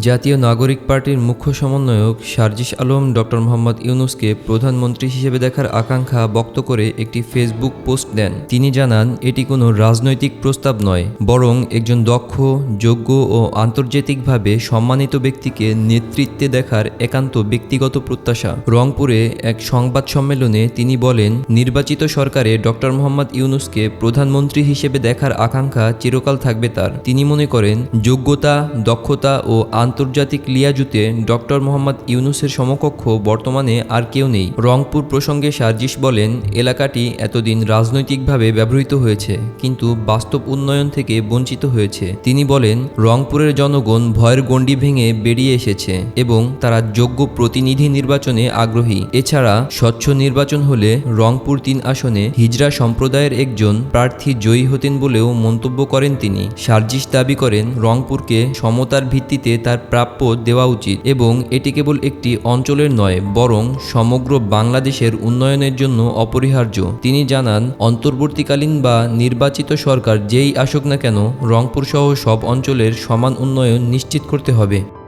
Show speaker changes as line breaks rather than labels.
জাতীয় নাগরিক পার্টির মুখ্য সমন্বয়ক সার্জিস আলম ডক্টর মোহাম্মদ ইউনুসকে প্রধানমন্ত্রী হিসেবে দেখার আকাঙ্ক্ষা ব্যক্ত করে একটি ফেসবুক পোস্ট দেন। তিনি জানান, এটি কোনো রাজনৈতিক প্রস্তাব নয়, বরং একজন দক্ষ, যোগ্য ও আন্তর্জাতিকভাবে সম্মানিত ব্যক্তিকে নেতৃত্বে দেখার একান্ত ব্যক্তিগত প্রত্যাশা। রংপুরে এক সংবাদ সম্মেলনে তিনি বলেন, নির্বাচিত সরকারে ডক্টর মোহাম্মদ ইউনুসকে প্রধানমন্ত্রী হিসেবে দেখার আকাঙ্ক্ষা চিরকাল থাকবে তার। তিনি মনে করেন, যোগ্যতা, দক্ষতা ও আন্তর্জাতিক লিয়াজুতে ডক্টর মোহাম্মদ ইউনুসের সমকক্ষ বর্তমানে আর কেউ নেই। রংপুর প্রসঙ্গে সার্জিস বলেন, এলাকাটি এতদিন রাজনৈতিকভাবে ব্যবহৃত হয়েছে, কিন্তু বাস্তব উন্নয়ন থেকে বঞ্চিত হয়েছে। তিনি বলেন, রংপুরের জনগণ ভয়ের গণ্ডি ভেঙে বেরিয়ে এসেছে এবং তারা যোগ্য প্রতিনিধি নির্বাচনে আগ্রহী। এছাড়া স্বচ্ছ নির্বাচন হলে রংপুর তিন আসনে হিজরা সম্প্রদায়ের একজন প্রার্থী জয়ী হতেন বলেও মন্তব্য করেন তিনি। সার্জিস দাবি করেন, রংপুরকে সমতার ভিত্তিতে তার প্রাপ্য দেওয়া উচিত এবং এটি কেবল একটি অঞ্চলের নয়, বরং সমগ্র বাংলাদেশের উন্নয়নের জন্য অপরিহার্য। তিনি জানান, অন্তর্বর্তীকালীন বা নির্বাচিত সরকার যেই আসুক না কেন রংপুর সহ সব অঞ্চলের সমান উন্নয়ন নিশ্চিত করতে হবে।